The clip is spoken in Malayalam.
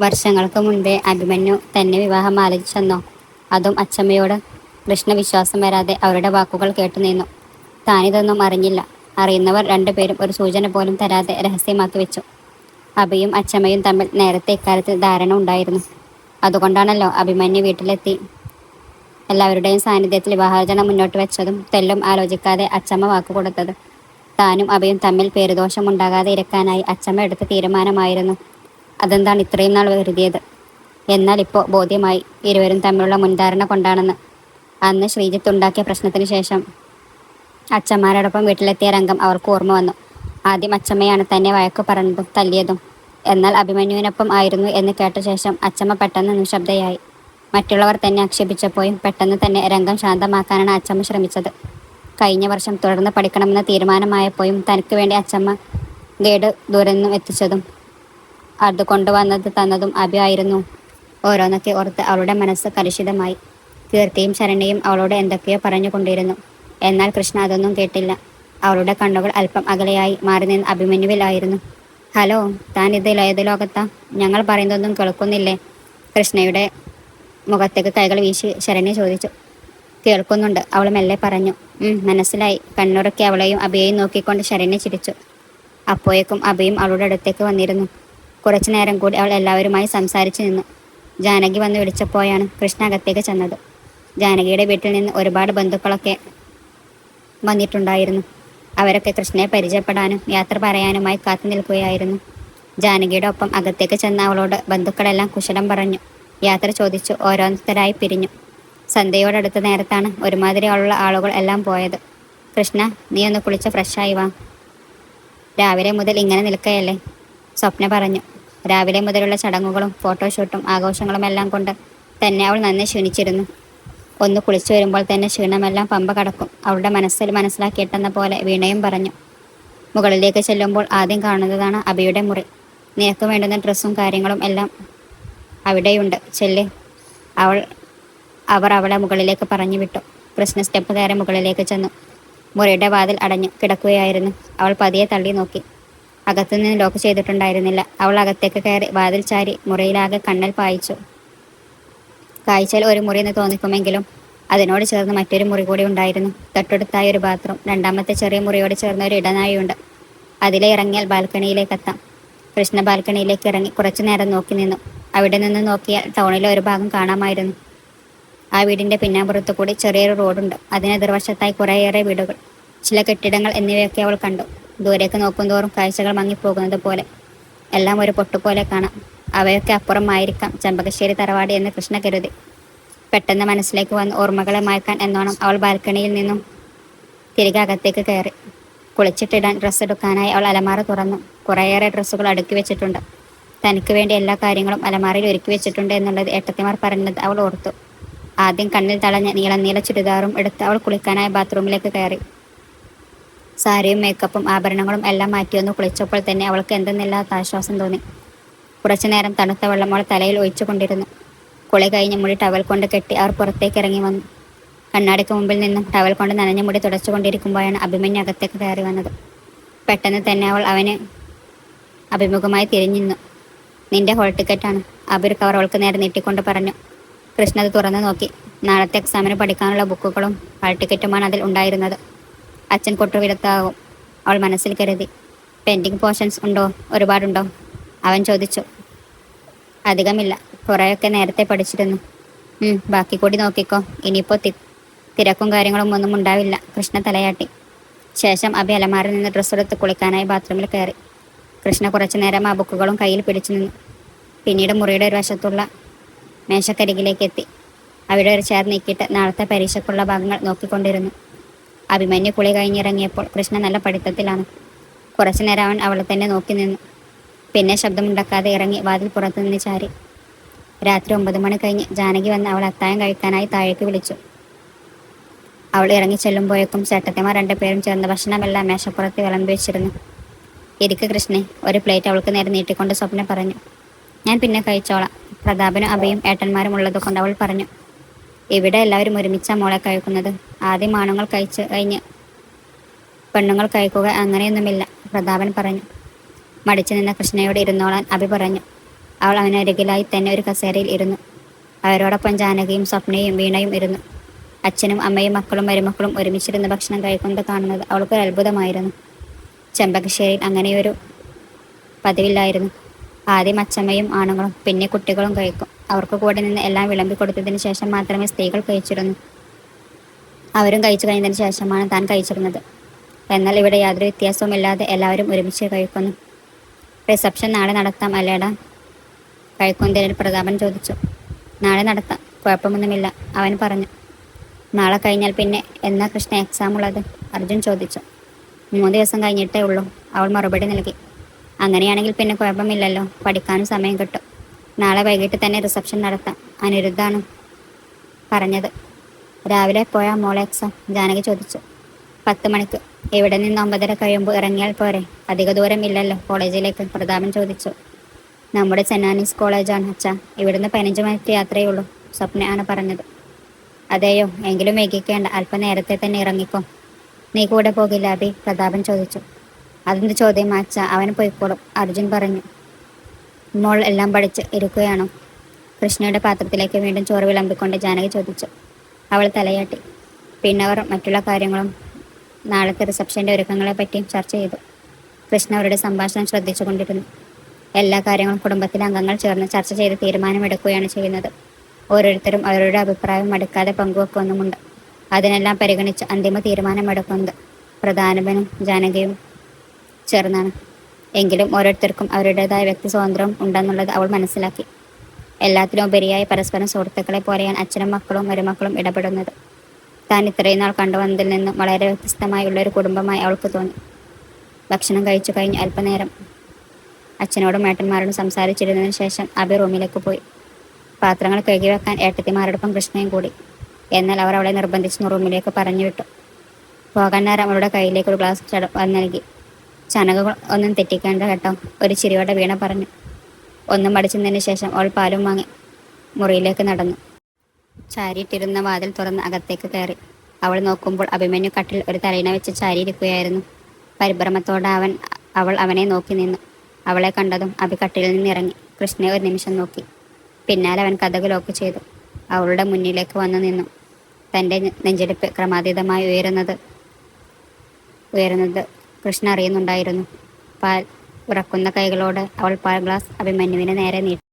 വർഷങ്ങൾക്ക് മുൻപേ അഭിമന്യു തന്നെ വിവാഹം ആലോചിച്ചെന്നോ. അതും അച്ചമ്മയോട് കൃഷ്ണവിശ്വാസം വരാതെ അവരുടെ വാക്കുകൾ കേട്ടുനിന്നു താനിതൊന്നും അറിഞ്ഞില്ല. അറിയുന്നവർ രണ്ടുപേരും ഒരു സൂചന പോലും തരാതെ രഹസ്യമാക്കി വെച്ചു. അഭിയും അച്ചമ്മയും തമ്മിൽ നേരത്തെ ഇക്കാര്യത്തിൽ ധാരണ ഉണ്ടായിരുന്നു. അതുകൊണ്ടാണല്ലോ അഭിമന്യു വീട്ടിലെത്തി. എല്ലാവരുടെയും സാന്നിധ്യത്തിൽ വിവാഹാർജന മുന്നോട്ട് വെച്ചതും തെല്ലും ആലോചിക്കാതെ അച്ചമ്മ വാക്കുകൊടുത്തത് താനും അഭയും തമ്മിൽ പേരുദോഷം ഉണ്ടാകാതെ ഇരക്കാനായി അച്ചമ്മ എടുത്ത തീരുമാനമായിരുന്നു. അതെന്താണ് ഇത്രയും നാൾ കരുതിയത്? എന്നാൽ ഇപ്പോൾ ബോധ്യമായി ഇരുവരും തമ്മിലുള്ള മുൻധാരണ കൊണ്ടാണെന്ന്. അന്ന് ശ്രീജിത്ത് ഉണ്ടാക്കിയ പ്രശ്നത്തിന് ശേഷം അച്ഛന്മാരോടൊപ്പം വീട്ടിലെത്തിയ രംഗം അവർക്ക് ഓർമ്മ വന്നു. ആദ്യം അച്ചമ്മയാണ് തന്നെ വഴക്ക് പറഞ്ഞതും തല്ലിയതും. എന്നാൽ അഭിമന്യുവിനൊപ്പം ആയിരുന്നു എന്ന് കേട്ട ശേഷം അച്ചമ്മ പെട്ടെന്ന് നിശബ്ദയായി. മറ്റുള്ളവർ തന്നെ ആക്ഷേപിച്ചപ്പോഴും പെട്ടെന്ന് തന്നെ രംഗം ശാന്തമാക്കാനാണ് അച്ചമ്മ ശ്രമിച്ചത്. കഴിഞ്ഞ വർഷം തുടർന്ന് പഠിക്കണമെന്ന തീരുമാനമായപ്പോഴും തനിക്ക് വേണ്ടി അച്ചമ്മ ഗൈഡ് ദൂരെന്നും എത്തിച്ചതും അത് കൊണ്ടുവന്നത് തന്നതും അഭിയായിരുന്നു ഓരോന്നൊക്കെ ഓർത്ത് അവളുടെ മനസ്സ് കലുഷിതമായി. കീർത്തിയും ശരണ്യയും അവളോട് എന്തൊക്കെയോ പറഞ്ഞുകൊണ്ടിരുന്നു. എന്നാൽ കൃഷ്ണ അതൊന്നും കേട്ടില്ല. അവളുടെ കണ്ണുകൾ അല്പം അകലെയായി മാറി നിന്ന് അഭിമന്യുവിലായിരുന്നു. ഹലോ താൻ ഇത് ഏത് ലോകത്താ? ഞങ്ങൾ പറയുന്നതൊന്നും കേൾക്കുന്നില്ലേ? കൃഷ്ണയുടെ മുഖത്തേക്ക് കൈകൾ വീശി ശരണ്യ ചോദിച്ചു. കേൾക്കുന്നുണ്ട് അവൾ മെല്ലെ പറഞ്ഞു. മനസ്സിലായി. കണ്ണുറക്കി അവളെയും അഭിയെയും നോക്കിക്കൊണ്ട് ശരണ്യ ചിരിച്ചു. അപ്പോഴേക്കും അഭിയും അവളുടെ അടുത്തേക്ക് വന്നിരുന്നു. കുറച്ചു നേരം കൂടി അവൾ എല്ലാവരുമായി സംസാരിച്ചു നിന്നു. ജാനകി വന്ന് വിളിച്ചപ്പോഴാണ് കൃഷ്ണ അകത്തേക്ക് ചെന്നത്. ജാനകിയുടെ വീട്ടിൽ നിന്ന് ഒരുപാട് ബന്ധുക്കളൊക്കെ വന്നിട്ടുണ്ടായിരുന്നു. അവരൊക്കെ കൃഷ്ണയെ പരിചയപ്പെടാനും യാത്ര പറയാനുമായി കാത്തു നിൽക്കുകയായിരുന്നു. ജാനകിയുടെ ഒപ്പം അകത്തേക്ക് ചെന്ന അവളോട് ബന്ധുക്കളെല്ലാം കുശലം പറഞ്ഞു. യാത്ര ചോദിച്ചു ഓരോരുത്തരായി പിരിഞ്ഞു. സന്ധ്യയോടടുത്ത നേരത്താണ് ഒരുമാതിരി ഉള്ള ആളുകൾ എല്ലാം പോയത്. കൃഷ്ണ നീ ഒന്ന് കുളിച്ച് ഫ്രഷായി വാ. രാവിലെ മുതൽ ഇങ്ങനെ നിൽക്കുകയല്ലേ സ്വപ്ന പറഞ്ഞു. രാവിലെ മുതലുള്ള ചടങ്ങുകളും ഫോട്ടോഷൂട്ടും ആഘോഷങ്ങളും എല്ലാം കൊണ്ട് തന്നെ അവൾ നന്നെ ക്ഷീണിച്ചിരുന്നു. ഒന്ന് കുളിച്ചു വരുമ്പോൾ തന്നെ ക്ഷീണമെല്ലാം പമ്പ കടക്കും. അവളുടെ മനസ്സിൽ മനസ്സിലാക്കിയിട്ടെന്ന പോലെ വീണയും പറഞ്ഞു. മുകളിലേക്ക് ചെല്ലുമ്പോൾ ആദ്യം കാണുന്നതാണ് അബിയുടെ മുറി. നിനക്ക് വേണ്ടുന്ന ഡ്രസ്സും കാര്യങ്ങളും എല്ലാം അവിടെയുണ്ട്. ചെല്ല്. അവൾ അവർ അവളെ മുകളിലേക്ക് പറഞ്ഞു വിട്ടു. കൃഷ്ണ സ്റ്റെപ്പ് കയറി മുകളിലേക്ക് ചെന്നു. മുറിയുടെ വാതിൽ അടഞ്ഞു കിടക്കുകയായിരുന്നു. അവൾ പതിയെ തള്ളി നോക്കി. അകത്തുനിന്ന് ലോക്ക് ചെയ്തിട്ടുണ്ടായിരുന്നില്ല. അവൾ അകത്തേക്ക് കയറി വാതിൽ ചാരി മുറിയിലാകെ കണ്ണൽ പായിച്ചു. കാഴ്ചയിൽ ഒരു മുറി എന്ന് തോന്നിക്കുമെങ്കിലും അതിനോട് ചേർന്ന് മറ്റൊരു മുറി കൂടി ഉണ്ടായിരുന്നു. തൊട്ടടുത്തായ ഒരു ബാത്റൂം രണ്ടാമത്തെ ചെറിയ മുറിയോട് ചേർന്ന ഒരു ഇടനാഴിയുണ്ട്. അതിലെ ഇറങ്ങിയാൽ ബാൽക്കണിയിലേക്ക് എത്താം. കൃഷ്ണ ബാൽക്കണിയിലേക്ക് ഇറങ്ങി കുറച്ചു നേരം നോക്കി നിന്നു. അവിടെ നിന്ന് നോക്കിയാൽ ടൗണിലെ ഒരു ഭാഗം കാണാമായിരുന്നു. ആ വീടിന്റെ പിന്നാമ്പുറത്തു കൂടി ചെറിയൊരു റോഡുണ്ട്. അതിനെതിർവശത്തായി കുറേയേറെ വീടുകൾ. ചില കെട്ടിടങ്ങൾ എന്നിവയൊക്കെ അവൾ കണ്ടു. ദൂരേക്ക് നോക്കുന്തോറും കാഴ്ചകൾ മങ്ങിപ്പോകുന്നത് പോലെ. എല്ലാം ഒരു പൊട്ടുപോലെ കാണാം. അവയൊക്കെ അപ്പുറമായിരിക്കാം ചെമ്പകശ്ശേരി തറവാട് എന്ന് കൃഷ്ണ കരുതി. പെട്ടെന്ന് മനസ്സിലേക്ക് വന്ന് ഓർമ്മകളെ മായ്ക്കാൻ എന്നോണം അവൾ ബാൽക്കണിയിൽ നിന്നും തിരികെ അകത്തേക്ക് കയറി. കുളിച്ചിട്ടിടാൻ ഡ്രസ്സ് എടുക്കാനായി അവൾ അലമാറ തുറന്നു. കുറേയേറെ ഡ്രസ്സുകൾ അടുക്കി വെച്ചിട്ടുണ്ട്. തനിക്ക് വേണ്ടി എല്ലാ കാര്യങ്ങളും അലമാരയിൽ ഒരുക്കി വെച്ചിട്ടുണ്ട് എന്നുള്ളത് ഏട്ടത്തിമാർ പറഞ്ഞത് അവൾ ഓർത്തു. ആദ്യം കണ്ണിൽ തളഞ്ഞ നീളം നീല ചുരിദാറും എടുത്ത് അവൾ കുളിക്കാനായി ബാത്റൂമിലേക്ക് കയറി. സാരിയും മേക്കപ്പും ആഭരണങ്ങളും എല്ലാം മാറ്റി മാറ്റിയൊന്ന് കുളിച്ചപ്പോൾ തന്നെ അവൾക്ക് എന്തെന്നില്ലാത്ത ആശ്വാസം തോന്നി. കുറച്ചു നേരം തണുത്ത വെള്ളം അവൾ തലയിൽ ഒഴിച്ചു കൊണ്ടിരുന്നു. കുളി കഴിഞ്ഞ മുടി ടവൽ കൊണ്ട് കെട്ടി അവർ പുറത്തേക്ക് ഇറങ്ങി വന്നു. കണ്ണാടിക്ക് മുമ്പിൽ നിന്നും ടവൽ കൊണ്ട് നനഞ്ഞ മുടി തുടച്ചുകൊണ്ടിരിക്കുമ്പോഴാണ് അഭിമന്യു അകത്തേക്ക് കയറി വന്നത്. പെട്ടെന്ന് തന്നെ അവൾ അവന് അഭിമുഖമായി തിരിഞ്ഞിരുന്നു നിന്റെ ഹോൾ ടിക്കറ്റാണ് അബിർ കവർ അവൾക്ക് നേരെ നീട്ടിക്കൊണ്ട് പറഞ്ഞു. കൃഷ്ണ അത് തുറന്നു നോക്കി. നാളത്തെ എക്സാമിന് പഠിക്കാനുള്ള ബുക്കുകളും ഹാൾ ടിക്കറ്റുമാണ് അതിൽ ഉണ്ടായിരുന്നത്. അച്ഛൻ കൊട്ടുവിലത്താകും അവൾ മനസ്സിൽ കരുതി. പെൻഡിങ് പോർഷൻസ് ഉണ്ടോ? ഒരുപാടുണ്ടോ? അവൻ ചോദിച്ചു. അധികമില്ല. കുറേയൊക്കെ നേരത്തെ പഠിച്ചിരുന്നു. ബാക്കി കൂടി നോക്കിക്കോ. ഇനിയിപ്പോൾ തി തിരക്കും കാര്യങ്ങളും ഒന്നും ഉണ്ടാവില്ല. കൃഷ്ണ തലയാട്ടി. ശേഷം അഭി അലമാറിൽ നിന്ന് ഡ്രസ്സ് എടുത്ത് കുളിക്കാനായി ബാത്റൂമിൽ കയറി. കൃഷ്ണ കുറച്ചു നേരം ആ ബുക്കുകളും കയ്യിൽ പിടിച്ചു നിന്നു. പിന്നീട് മുറിയുടെ ഒരു വശത്തുള്ള മേശക്കരികിലേക്ക് എത്തി. അവിടെ ഒരു ചേർ നീക്കിയിട്ട് നാളത്തെ പരീക്ഷയ്ക്കുള്ള ഭാഗങ്ങൾ നോക്കിക്കൊണ്ടിരുന്നു. അഭിമന്യു കുളി കഴിഞ്ഞിറങ്ങിയപ്പോൾ കൃഷ്ണ നല്ല പഠിത്തത്തിലാണ്. കുറച്ചു നേരം അവൻ അവളെ തന്നെ നോക്കി നിന്നു. പിന്നെ ശബ്ദമുണ്ടാക്കാതെ ഇറങ്ങി വാതിൽ പുറത്തു നിന്ന് ചാരി. രാത്രി ഒമ്പത് മണി കഴിഞ്ഞ് ജാനകി വന്ന് അവൾ അത്തായം കഴിക്കാനായി താഴേക്ക് വിളിച്ചു. അവൾ ഇറങ്ങി ചെല്ലുമ്പോഴേക്കും ചേട്ടത്തിമാർ രണ്ടുപേരും ചേർന്ന് ഭക്ഷണമെല്ലാം മേശപ്പുറത്ത് വിളമ്പി വെച്ചിരുന്നു. ഇരിക്ക് കൃഷ്ണേ ഒരു പ്ലേറ്റ് അവൾക്ക് നേരെ നീട്ടിക്കൊണ്ട് സ്വപ്ന പറഞ്ഞു. ഞാൻ പിന്നെ കഴിച്ചോളാം പ്രതാപനും അഭയും ഏട്ടന്മാരും ഉള്ളത് കൊണ്ട് അവൾ പറഞ്ഞു. ഇവിടെ എല്ലാവരും ഒരുമിച്ചാണ് മോളെ കഴിക്കുന്നത്. ആദ്യം ആണുങ്ങൾ കഴിച്ച് കഴിഞ്ഞ് പെണ്ണുങ്ങൾ കഴിക്കുക അങ്ങനെയൊന്നുമില്ല. പ്രതാപൻ പറഞ്ഞു. മടിച്ചു നിന്ന കൃഷ്ണയോട് ഇരുന്നോളാൻ അഭി പറഞ്ഞു. അവൾ അവനരികിലായി തന്നെ ഒരു കസേരയിൽ ഇരുന്നു. അവരോടൊപ്പം ജാനകിയും സ്വപ്നയും വീണയും ഇരുന്നു. അച്ഛനും അമ്മയും മക്കളും മരുമക്കളും ഒരുമിച്ചിരുന്ന് ഭക്ഷണം കഴിക്കുന്നത് കാണുന്നത് അവൾക്ക് ഒരു അത്ഭുതമായിരുന്നു. ചെമ്പകശ്ശേരിയിൽ അങ്ങനെയൊരു പതിവില്ലായിരുന്നു. ആദ്യം അച്ഛമ്മയും ആണുങ്ങളും പിന്നെ കുട്ടികളും കഴിക്കും. അവർക്ക് കൂടെ നിന്ന് എല്ലാം വിളമ്പി കൊടുത്തതിന് ശേഷം മാത്രമേ സ്ത്രീകൾ കഴിച്ചിരുന്നു. അവരും കഴിച്ചു കഴിഞ്ഞതിന് ശേഷമാണ് താൻ കഴിച്ചിരുന്നത്. എന്നാൽ ഇവിടെ യാതൊരു വ്യത്യാസവുമില്ലാതെ എല്ലാവരും ഒരുമിച്ച് കഴിക്കുന്നു. റിസപ്ഷൻ നാളെ നടത്താം അല്ലേടാ? കഴിക്കുന്നതിൽ പ്രതാപൻ ചോദിച്ചു. നാളെ നടത്താം കുഴപ്പമൊന്നുമില്ല അവൻ പറഞ്ഞു. നാളെ കഴിഞ്ഞാൽ പിന്നെ എന്നാ കൃഷ്ണ എക്സാം ഉള്ളത്? അർജുൻ ചോദിച്ചു. മൂന്ന് ദിവസം കഴിഞ്ഞിട്ടേ ഉള്ളൂ അവൾ മറുപടി നൽകി. അങ്ങനെയാണെങ്കിൽ പിന്നെ കുഴപ്പമില്ലല്ലോ പഠിക്കാനും സമയം കിട്ടും. നാളെ വൈകിട്ട് തന്നെ റിസപ്ഷൻ നടത്താം അനിരുദ്ധാണ് പറഞ്ഞത്. രാവിലെ പോയാ മോളെ എക്സാം ജാനകി ചോദിച്ചു. പത്ത് മണിക്ക്. ഇവിടെ നിന്ന് ഒമ്പതര കഴിയുമ്പോൾ ഇറങ്ങിയാൽ പോരെ? അധിക ദൂരമില്ലല്ലോ കോളേജിലേക്ക്. പ്രതാപൻ ചോദിച്ചു. നമ്മുടെ ചെന്നാനീസ് കോളേജാണ് അച്ഛാ. ഇവിടുന്ന് പതിനഞ്ച് മിനിറ്റ് യാത്രയേ ഉള്ളൂ. സ്വപ്നയാണ് പറഞ്ഞത്. അതെയോ? എങ്കിലും വൈകിക്കേണ്ട. അല്പം നേരത്തെ തന്നെ ഇറങ്ങിക്കോ. നീ കൂടെ പോകില്ല അബി പ്രതാപൻ ചോദിച്ചു. അതിന്റെ ചോദ്യം അച്ഛ? അവൻ പോയിക്കോളും. അർജുൻ പറഞ്ഞു. മോൾ എല്ലാം പഠിച്ച് ഇരിക്കുകയാണോ. കൃഷ്ണയുടെ പാത്രത്തിലേക്ക് വീണ്ടും ചോറ് വിളമ്പിക്കൊണ്ട് ജാനകി ചോദിച്ചു. അവൾ തലയാട്ടി. പിന്നെ അവർ മറ്റുള്ള കാര്യങ്ങളും നാളത്തെ റിസപ്ഷന്റെ ഒരുക്കങ്ങളെ പറ്റിയും ചർച്ച ചെയ്തു. കൃഷ്ണ അവരുടെ സംഭാഷണം ശ്രദ്ധിച്ചു കൊണ്ടിരുന്നു എല്ലാ കാര്യങ്ങളും കുടുംബത്തിലെ അംഗങ്ങൾ ചേർന്ന് ചർച്ച ചെയ്ത് തീരുമാനമെടുക്കുകയാണ് ചെയ്യുന്നത്. ഓരോരുത്തരും അവരുടെ അഭിപ്രായം മടുക്കാതെ പങ്കുവെക്കുന്നുമുണ്ട്. അതിനെല്ലാം പരിഗണിച്ച് അന്തിമ തീരുമാനമെടുക്കുന്നത് പ്രധാനപനും ജാനകിയും ചേർന്നാണ്. എങ്കിലും ഓരോരുത്തർക്കും അവരുടേതായ വ്യക്തി സ്വാതന്ത്ര്യം ഉണ്ടെന്നുള്ളത് അവൾ മനസ്സിലാക്കി. എല്ലാത്തിനും ഉപരിയായി പരസ്പരം സുഹൃത്തുക്കളെ പോലെയാണ് അച്ഛനും മക്കളും മരുമക്കളും ഇടപെടുന്നത്. താൻ ഇത്രയും നാൾ കണ്ടുവന്നതിൽ നിന്നും വളരെ വ്യത്യസ്തമായുള്ള ഒരു കുടുംബമായി അവൾക്ക് തോന്നി. ഭക്ഷണം കഴിച്ചു കഴിഞ്ഞ് അല്പനേരം അച്ഛനോടും ഏട്ടന്മാരോടും സംസാരിച്ചിരുന്നതിന് ശേഷം അബി റൂമിലേക്ക് പോയി. പാത്രങ്ങൾ കഴുകി വെക്കാൻ ഏട്ടത്തിമാരോടൊപ്പം കൃഷ്ണയും കൂടി. എന്നാൽ അവർ അവളെ നിർബന്ധിച്ച് റൂമിലേക്ക് പറഞ്ഞു വിട്ടു. പോകാൻ നേരം അവളുടെ കയ്യിലേക്ക് ഒരു ഗ്ലാസ് ചട നൽകി ചനകൾ ഒന്നും തെറ്റിക്കേണ്ട കേട്ടോ. ഒരു ചിരിയോടെ വീണ പറഞ്ഞു. ഒന്നും മടിച്ചതിന് ശേഷം അവൾ പാലും വാങ്ങി മുറിയിലേക്ക് നടന്നു. ചാരിയിട്ടിരുന്ന വാതിൽ തുറന്ന് അകത്തേക്ക് കയറി. അവൾ നോക്കുമ്പോൾ അഭിമന്യു കട്ടിൽ ഒരു തലയിണ വെച്ച് ചാരിയിരിക്കുകയായിരുന്നു പരിഭ്രമത്തോടെ അവൻ അവൾ അവനെ നോക്കി നിന്നു. അവളെ കണ്ടതും അഭി കട്ടിലിൽ നിന്ന് ഇറങ്ങി. കൃഷ്ണയെ ഒരു നിമിഷം നോക്കി. പിന്നാലെ അവൻ കഥക് ലോക്ക് ചെയ്തു. അവളുടെ മുന്നിലേക്ക് വന്നു നിന്നു. തന്റെ നെഞ്ചെടുപ്പ് ക്രമാതീതമായി ഉയരുന്നത് ഉയരുന്നത് കൃഷ്ണ അറിയുന്നുണ്ടായിരുന്നു. പാൽ ഉറക്കുന്ന കൈകളോട് അവൾ പാൽ ഗ്ലാസ് അഭിമന്യുവിന് നേരെ നീട്ടി.